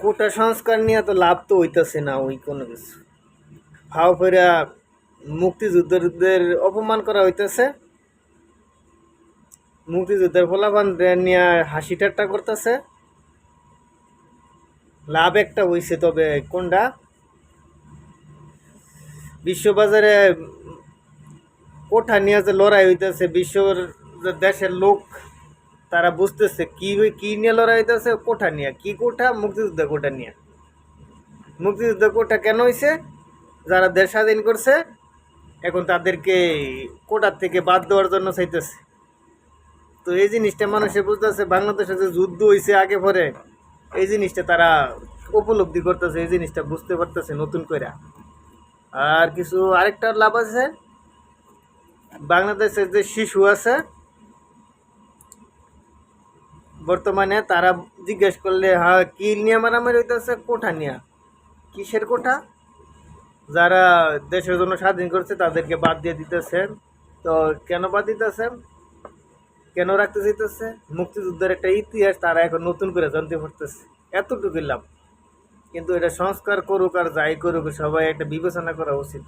কোটা সংস্কার নিয়ে তো লাভ তো হইতেছে না ওই কোনো কিছু। ফাও ফেরা মুক্তিযুদ্ধদের অপমান করা হইতেছে। মুক্তিযুদ্ধের ফলাফান নিয়ে হাসি ঠাট্টা করতেছে। লাভ একটা হইছে, তবে কোনটা? বিশ্ববাজারে কোঠা নিয়ে যে লড়াই হইতেছে, বিশ্বর দেশের লোক তারা বুঝতেছে কি কি নিয়ে লড়াই হইতেছে, কোঠা নিয়ে। কি কোঠা? মুক্তিযুদ্ধ কোঠা নিয়ে। মুক্তিযুদ্ধ কোঠা কেন হইছে? যারা দেশ স্বাধীন করছে, এখন তাদেরকে কোটার থেকে বাদ দেওয়ার জন্য চাইতেছে। তো এই জিনিসটা মানুষে বুঝতেছে, বাংলাদেশে যে যুদ্ধ হয়েছে আগে পরে, এই জিনিসটা তারা উপলব্ধি করতেছে, এই জিনিসটা বুঝতে পারতেছে নতুন করে আর কিছু আরেকটা লাভ আছে, বাংলাদেশের যে শিশু আছে বর্তমানে তারা জিজ্ঞেস করলে হ্যাঁ কি নিয়ে মারামারি হইতেছে? কোঠা নিয়ে? কিসের কোঠা? যারা দেশের জন্য স্বাধীন করছে, তাদেরকে বাদ দিয়ে দিতেছে তো কেন বাদ দিতেছে কেন রাখতে চাইতেছে? মুক্তিযুদ্ধের একটা ইতিহাস তারা এখন নতুন করে জানতে পারতেছে। এতটুকুই লাভ। কিন্তু এটা সংস্কার করুক আর যাই করুক, সবাই একটা বিবেচনা করা উচিত।